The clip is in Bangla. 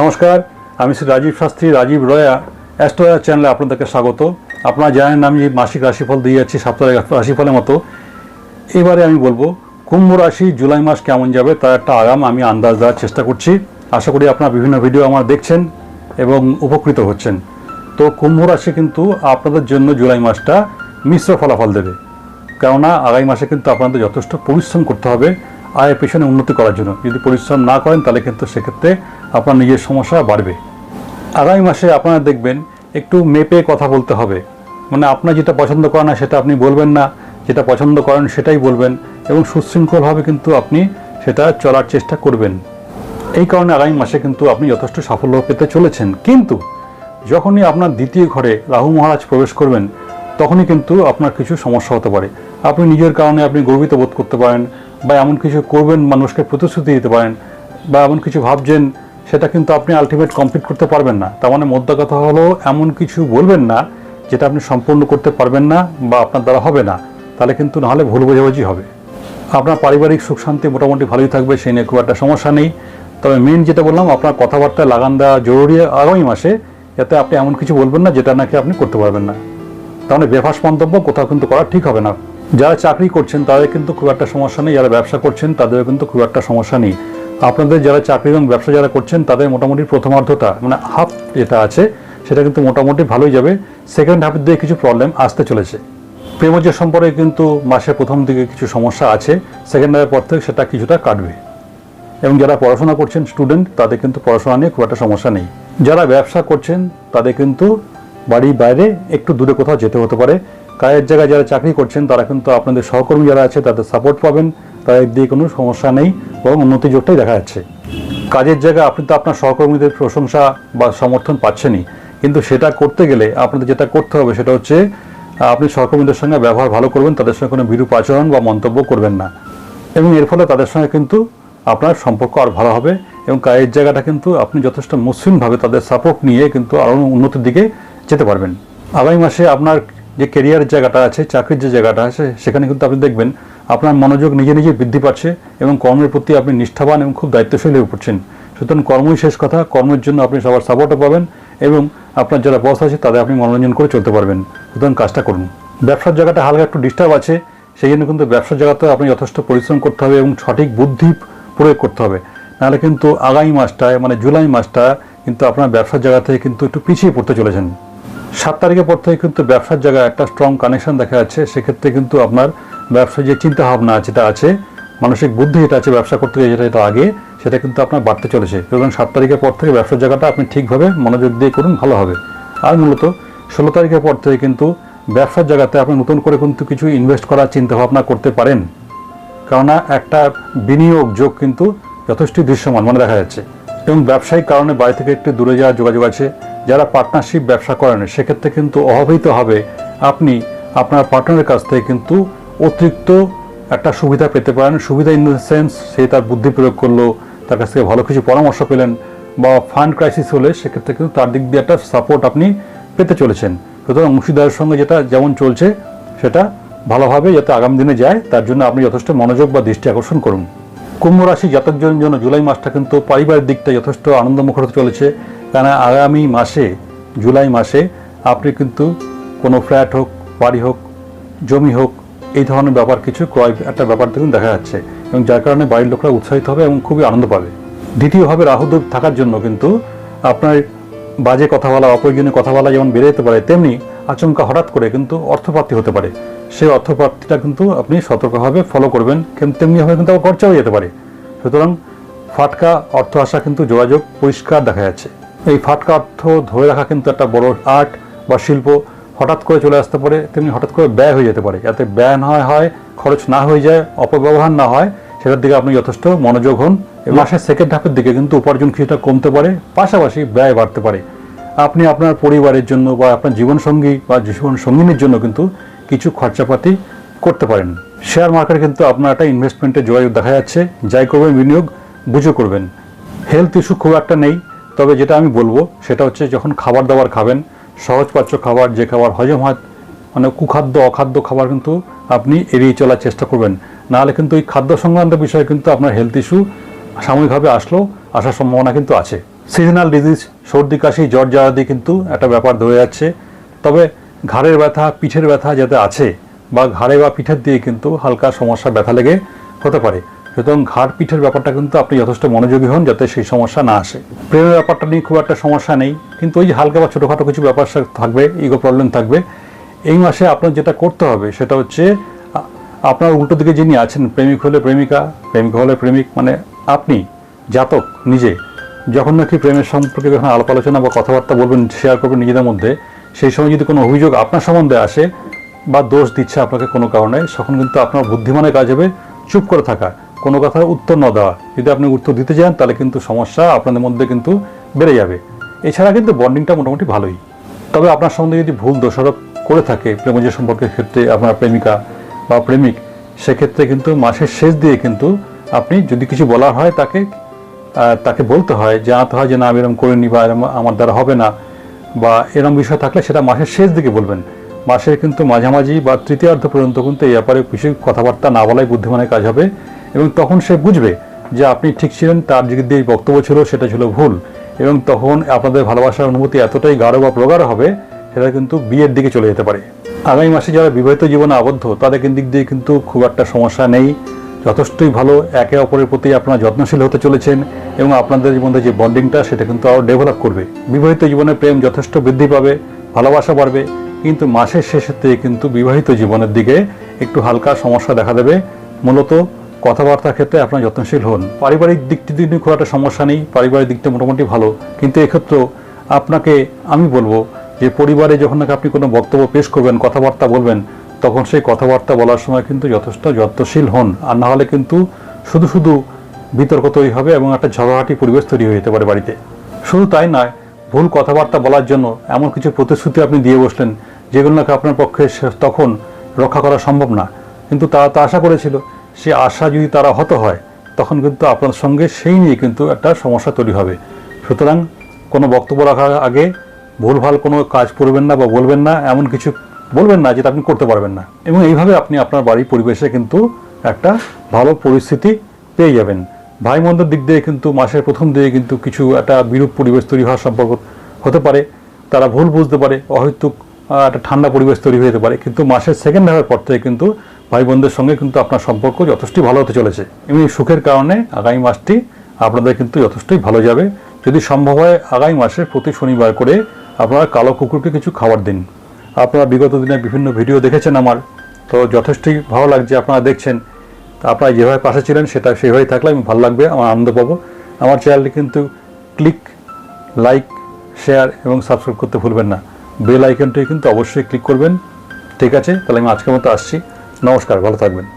নমস্কার, আমি শ্রী রাজীব শাস্ত্রী, রাজীব রয়া, অ্যাস্ট্রোয়া চ্যানেলে আপনাদেরকে স্বাগত। আপনারা জানেন আমি মাসিক রাশিফল দিয়ে যাচ্ছি, সাপ্তাহিক রাশিফলের মতো। এবারে আমি বলব, কুম্ভ রাশি জুলাই মাস কেমন যাবে, তার একটা আগাম আমি আন্দাজ দেওয়ার চেষ্টা করছি। আশা করি আপনারা বিভিন্ন ভিডিও আমার দেখছেন এবং উপকৃত হচ্ছেন। তো কুম্ভ রাশি কিন্তু আপনাদের জন্য জুলাই মাসটা মিশ্র ফলাফল দেবে। কেননা আগামী মাসে কিন্তু আপনাদের যথেষ্ট পরিশ্রম করতে হবে। আয়ের পেছনে উন্নতি করার জন্য। যদি পরিশ্রম না করেন, তাহলে কিন্তু সেক্ষেত্রে আপনার নিজের সমস্যা বাড়বে। আগামী মাসে আপনারা দেখবেন, একটু মেপে কথা বলতে হবে। মানে আপনার যেটা পছন্দ করেন না, সেটা আপনি বলবেন না। যেটা পছন্দ করেন, সেটাই বলবেন। এবং সুশৃঙ্খলভাবে কিন্তু আপনি সেটা চলার চেষ্টা করবেন। এই কারণে আগামী মাসে কিন্তু আপনি যথেষ্ট সাফল্য পেতে চলেছেন। কিন্তু যখনই আপনার দ্বিতীয় ঘরে রাহু মহারাজ প্রবেশ করবেন, তখনই কিন্তু আপনার কিছু সমস্যা হতে পারে। আপনি নিজের কারণে আপনি গর্বিত বোধ করতে পারেন। বা এমন কিছু করবেন, মানুষকে প্রতিশ্রুতি দিতে পারেন বা এমন কিছু ভাবছেন, সেটা কিন্তু আপনি আলটিমেট কমপ্লিট করতে পারবেন না। তার মানে মোদ্দা কথা হলো, এমন কিছু বলবেন না যেটা আপনি সম্পূর্ণ করতে পারবেন না বা আপনার দ্বারা হবে না। তাহলে কিন্তু নাহলে ভুল বোঝাবুঝি হবে। আপনার পারিবারিক সুখ শান্তি মোটামুটি ভালোই থাকবে, সেই নিয়ে খুব একটা সমস্যা নেই। তবে মেন যেটা বললাম, আপনার কথাবার্তায় লাগান দেওয়া জরুরি আগামী মাসে, যাতে আপনি এমন কিছু বলবেন না যেটা নাকি আপনি করতে পারবেন না। তাহলে বেফাস মন্তব্য কোথাও কিন্তু করা ঠিক হবে না। যারা চাকরি করছেন, তাদের কিন্তু খুব একটা সমস্যা নেই। যারা ব্যবসা করছেন, তাদেরও কিন্তু খুব একটা সমস্যা নেই। আপনাদের যারা চাকরি এবং ব্যবসা যারা করছেন, তাদের মোটামুটি প্রথমার্ধতা মানে হাফ যেটা আছে, সেটা কিন্তু মোটামুটি ভালোই যাবে। সেকেন্ড হাফের দিকে কিছু প্রবলেম আসতে চলেছে। প্রেমজ সম্পর্কে কিন্তু মাসের প্রথম দিকে কিছু সমস্যা আছে। সেকেন্ড হাফের পর থেকে সেটা কিছুটা কাটবে। এবং যারা পড়াশোনা করছেন স্টুডেন্ট তাদের কিন্তু পড়াশোনা নিয়ে খুব একটা সমস্যা নেই। যারা ব্যবসা করছেন, তাদের কিন্তু বাড়ির বাইরে একটু দূরে কোথাও যেতে হতে পারে। কাজের জায়গায় যারা চাকরি করছেন, তারা কিন্তু আপনাদের সহকর্মী যারা আছে, তাদের সাপোর্ট পাবেন। তাদের দিয়ে কোনো সমস্যা নেই এবং উন্নতি যোগটাই দেখা যাচ্ছে। কাজের জায়গায় আপনি তো আপনার সহকর্মীদের প্রশংসা বা সমর্থন পাচ্ছেনই। কিন্তু সেটা করতে গেলে আপনাদের যেটা করতে হবে, সেটা হচ্ছে, আপনি সহকর্মীদের সঙ্গে ব্যবহার ভালো করবেন, তাদের সঙ্গে কোনো বিরূপ আচরণ বা মন্তব্য করবেন না। এবং এর ফলে তাদের সঙ্গে কিন্তু আপনার সম্পর্ক আর ভালো হবে এবং কাজের জায়গাটা কিন্তু আপনি যথেষ্ট মসৃণভাবে তাদের সাপোর্ট নিয়ে কিন্তু আরও উন্নতির দিকে যেতে পারবেন। আগামী মাসে আপনার যে কেরিয়ারের জায়গাটা আছে, চাকরির যে জায়গাটা আছে, সেখানে কিন্তু আপনি দেখবেন আপনার মনোযোগ নিজে নিজে বৃদ্ধি পাচ্ছে এবং কর্মের প্রতি আপনি নিষ্ঠাবান এবং খুব দায়িত্বশীল হয়ে পড়ছেন। সুতরাং কর্মই শেষ কথা, কর্মের জন্য আপনি সবার সাপোর্টও পাবেন এবং আপনার যারা বস আছে, তাদের আপনি মনোরঞ্জন করে চলতে পারবেন। সুতরাং কাজটা করুন। ব্যবসার জায়গাটা হালকা একটু ডিস্টার্ব আছে, সেই জন্য কিন্তু ব্যবসার জায়গাতে আপনি যথেষ্ট পরিশ্রম করতে হবে এবং সঠিক বুদ্ধি প্রয়োগ করতে হবে। নাহলে কিন্তু আগামী মাসটায় মানে জুলাই মাসটা কিন্তু আপনার ব্যবসার জায়গা থেকে কিন্তু একটু পিছিয়ে পড়তে চলেছেন। সাত তারিখের পর থেকে কিন্তু ব্যবসার জায়গায় একটা স্ট্রং কানেকশন দেখা যাচ্ছে। সেক্ষেত্রে কিন্তু আপনার ব্যবসায় যে চিন্তা ভাবনা যেটা আছে, মানসিক বুদ্ধি যেটা আছে ব্যবসা করতে গিয়ে যেটা আগে, সেটা কিন্তু আপনার বাড়তে চলেছে। এবং সাত তারিখের পর থেকে ব্যবসার জায়গাটা আপনি ঠিকভাবে মনোযোগ দিয়ে করুন, ভালো হবে। আর মূলত ষোলো তারিখের পর থেকে কিন্তু ব্যবসার জায়গাতে আপনি নতুন করে কিন্তু কিছু ইনভেস্ট করার চিন্তা ভাবনা করতে পারেন। কেননা একটা বিনিয়োগ যোগ কিন্তু যথেষ্ট দৃশ্যমান মানে দেখা যাচ্ছে। এবং ব্যবসায়িক কারণে বাড়ি থেকে একটু দূরে যাওয়ার যোগাযোগ আছে। যারা পার্টনারশিপ ব্যবসা করেন, সেক্ষেত্রে কিন্তু অভাবিত হবে। আপনি আপনার পার্টনারের কাছ থেকে কিন্তু অতিরিক্ত একটা সুবিধা পেতে পারেন। সুবিধা ইন দ্য সেন্স সে তার বুদ্ধি প্রয়োগ করল, তার কাছ থেকে ভালো কিছু পরামর্শ পেলেন বা ফান্ড ক্রাইসিস হলে সেক্ষেত্রে কিন্তু তার দিক দিয়ে একটা সাপোর্ট আপনি পেতে চলেছেন। সুতরাং অংশীদারের সঙ্গে যেটা যেমন চলছে, সেটা ভালোভাবে যাতে আগামী দিনে যায়, তার জন্য আপনি যথেষ্ট মনোযোগ বা দৃষ্টি আকর্ষণ করুন। কুম্ভ রাশি জাতকজনের জন্য জুলাই মাসটা কিন্তু পারিবারিক দিকটা যথেষ্ট আনন্দমুখর চলেছে। কেন আগামী মাসে, জুলাই মাসে আপনি কিন্তু কোনো ফ্ল্যাট হোক, বাড়ি হোক, জমি হোক, এই ধরনের ব্যাপার কিছু ক্রয়, একটা ব্যাপার দেখুন দেখা যাচ্ছে। এবং যার কারণে বাড়ির লোকরা উৎসাহিত হবে এবং খুবই আনন্দ পাবে। দ্বিতীয়ভাবে রাহুদেব থাকার জন্য কিন্তু আপনার বাজে কথা বলা, অপ্রয়োজনীয় কথা বলা যেমন বেড়ে যেতে পারে, তেমনি আচমকা হঠাৎ করে কিন্তু অর্থপ্রাপ্তি হতে পারে। সেই অর্থপ্রাপ্তিটা কিন্তু আপনি সতর্কভাবে ফলো করবেন তেমনিভাবে কিন্তু আবার খরচা হয়ে যেতে পারে। সুতরাং ফাটকা, অর্থ আসা কিন্তু যোগাযোগ পরিষ্কার দেখা যাচ্ছে। এই ফাটকা অর্থ ধরে রাখা কিন্তু একটা বড় আর্ট বা শিল্প। হঠাৎ করে চলে আসতে পারে তেমনি হঠাৎ করে ব্যয় হয়ে যেতে পারে। যাতে ব্যয় না হয় খরচ না হয়ে যায় অপব্যবহার না হয় সেটার দিকে আপনি যথেষ্ট মনোযোগ হন। এবং মাসের সেকেন্ড হাফের দিকে কিন্তু উপার্জন কিছুটা কমতে পারে পাশাপাশি ব্যয় বাড়তে পারে। আপনি আপনার পরিবারের জন্য বা আপনার জীবনসঙ্গী বা জীবন সঙ্গিনীর জন্য কিন্তু কিছু খরচাপাতি করতে পারেন। শেয়ার মার্কেটে কিন্তু আপনার একটা ইনভেস্টমেন্টের যোগাযোগ দেখা যাচ্ছে যাই করবেন বিনিয়োগ বুঝে করবেন। হেলথ ইস্যু খুব একটা নেই। তবে যেটা আমি বলব, সেটা হচ্ছে যখন খাবার দাবার খাবেন, সহজপাচ্য খাবার, যে খাবার হজম হয় মানে কুখাদ্য, অখাদ্য খাবার কিন্তু আপনি এড়িয়ে চলার চেষ্টা করবেন। নাহলে কিন্তু এই খাদ্য সংক্রান্ত বিষয়ে কিন্তু আপনার হেলথ ইস্যু সাময়িকভাবে আসলেও আসার সম্ভাবনা কিন্তু আছে। সিজনাল ডিজিজ সর্দি, কাশি, জ্বর জ্বালাদি কিন্তু একটা ব্যাপার ধরে যাচ্ছে। তবে ঘাড়ের ব্যথা, পিঠের ব্যথা যাতে আছে, বা ঘাড়ে বা পিঠের দিয়ে কিন্তু হালকা সমস্যা, ব্যথা লেগে হতে পারে। সুতরাং ঘাড় পিঠের ব্যাপারটা কিন্তু আপনি যথেষ্ট মনোযোগী হন যাতে সেই সমস্যা না আসে। প্রেমের ব্যাপারটা নিয়ে খুব একটা সমস্যা নেই, কিন্তু ওই যে হালকা বা ছোটোখাটো কিছু ব্যাপার থাকবে ইগো প্রবলেম থাকবে, এই মাসে আপনার যেটা করতে হবে সেটা হচ্ছে আপনার উল্টো দিকে যিনি আছেন, প্রেমিক হলে প্রেমিকা, প্রেমিক হলে প্রেমিক মানে আপনি, জাতক, নিজে, যখন নাকি প্রেমের সম্পর্কে যখন আলাপ আলোচনা বা কথাবার্তা বলবেন শেয়ার করবেন নিজেদের মধ্যে, সেই সময় যদি কোনো অভিযোগ আপনার সম্বন্ধে আসে বা দোষ দিচ্ছে আপনাকে কোনো কারণে, তখন কিন্তু আপনার বুদ্ধিমানের কাজ হবে চুপ করে থাকা। কোনো কথার উত্তর না দেওয়া। যদি আপনি উত্তর দিতে যান, তাহলে কিন্তু সমস্যা আপনাদের মধ্যে কিন্তু বেড়ে যাবে। এছাড়া কিন্তু বন্ডিংটা মোটামুটি ভালোই। তবে আপনার সম্বন্ধে যদি ভুল দোষারোপ করে থাকে প্রেমজ সম্পর্কের ক্ষেত্রে আপনার প্রেমিকা বা প্রেমিক, সেক্ষেত্রে কিন্তু মাসের শেষ দিয়ে কিন্তু আপনি যদি কিছু বলার হয় তাকে তাকে বলতে হয় জানাতে হয় যে, না, আমি এরকম করিনি বা এরম আমার দ্বারা হবে না। বা এরকম বিষয় থাকলে সেটা মাসের শেষ দিকে বলবেন। মাসের কিন্তু মাঝামাঝি বা তৃতীয়ার্ধ পর্যন্ত কিন্তু এই ব্যাপারে কিছু কথাবার্তা না বলাই বুদ্ধিমানের কাজ হবে। এবং তখন সে বুঝবে যে আপনি ঠিক ছিলেন, তার এই বক্তব্য ছিল সেটা ছিল ভুল। এবং তখন আপনাদের ভালোবাসার অনুভূতি এতটাই গাঢ় বা প্রগাঢ় হবে, সেটা কিন্তু বিয়ের দিকে চলে যেতে পারে। আগামী মাসে যারা বিবাহিত জীবনে আবদ্ধ, তাদের দিক দিয়ে কিন্তু খুব একটা সমস্যা নেই। যথেষ্টই ভালো, একে অপরের প্রতি আপনারা যত্নশীল হতে চলেছেন এবং আপনাদের মধ্যে যে বন্ডিংটা, সেটা কিন্তু আরও ডেভেলপ করবে। বিবাহিত জীবনে প্রেম যথেষ্ট বৃদ্ধি পাবে, ভালোবাসা বাড়বে, কিন্তু মাসের থেকে কিন্তু বিবাহিত জীবনের দিকে একটু হালকা সমস্যা দেখা দেবে। মূলত কথাবার্তার ক্ষেত্রে আপনার যত্নশীল হন। পারিবারিক দিকটি নিয়ে খুব একটা সমস্যা নেই, পারিবারিক দিকটা মোটামুটি ভালো। কিন্তু এক্ষেত্রেও আপনাকে আমি বলব যে পরিবারে যখন নাকি আপনি কোনো বক্তব্য পেশ করবেন, কথাবার্তা বলবেন, তখন সেই কথাবার্তা বলার সময় কিন্তু যথেষ্ট যত্নশীল হন। আর না হলে কিন্তু শুধু শুধু বিতর্ক তৈরি হবে এবং একটা ঝগড়াটি পরিবেশ তৈরি হয়ে যেতে পারে বাড়িতে। শুধু তাই নয়, ভুল কথাবার্তা বলার জন্য এমন কিছু প্রতিশ্রুতি আপনি দিয়ে বসলেন, যেগুলো নাকি আপনার পক্ষে তখন রক্ষা করা সম্ভব না। কিন্তু তারা তো আশা করেছিল সে আশা যদি তারা হত হয়, তখন কিন্তু আপনার সঙ্গে সেই নিয়ে কিন্তু একটা সমস্যা তৈরি হবে। সুতরাং কোনো বক্তব্য রাখার আগে ভুলভাল কোনো কাজ করবেন না বা বলবেন না, এমন কিছু বলবেন না যেটা আপনি করতে পারবেন না। এবং এইভাবে আপনি আপনার বাড়ির পরিবেশে কিন্তু একটা ভালো পরিস্থিতি পেয়ে যাবেন। ভাই মন্দের দিক দিয়ে কিন্তু, মাসের প্রথম দিকে কিন্তু কিছু একটা বিরূপ পরিবেশ তৈরি হওয়ার সম্পর্ক হতে পারে। তারা ভুল বুঝতে পারে, অহেতুক একটা ঠান্ডা পরিবেশ তৈরি হয়ে যেতে পারে। কিন্তু মাসের সেকেন্ড হাফের পর থেকে কিন্তু ভাই বোনদের সঙ্গে কিন্তু আপনার সম্পর্ক যথেষ্টই ভালো হতে চলেছে। এই সুখের কারণে আগামী মাসটি আপনাদের কিন্তু যথেষ্টই ভালো যাবে। যদি সম্ভব হয়, আগামী মাসে প্রতি শনিবার করে আপনারা কালো কুকুরকে কিছু খাবার দিন। আপনারা বিগত দিনে বিভিন্ন ভিডিও দেখেছেন আমার। তো যথেষ্টই ভালো লাগছে, আপনারা দেখছেন। আপনারা যেভাবে পাশে ছিলেন, সেটা সেভাবেই থাকলে আমি ভালো লাগবে, আমার আনন্দ পাবো। আমার চ্যানেলটি কিন্তু ক্লিক লাইক শেয়ার এবং সাবস্ক্রাইব করতে ভুলবেন না। বেল আইকনটি কিন্তু অবশ্যই ক্লিক করবেন। ঠিক আছে, তাহলে আমি আজকের মতো আসছি। নমস্কার, ভালো থাকবেন।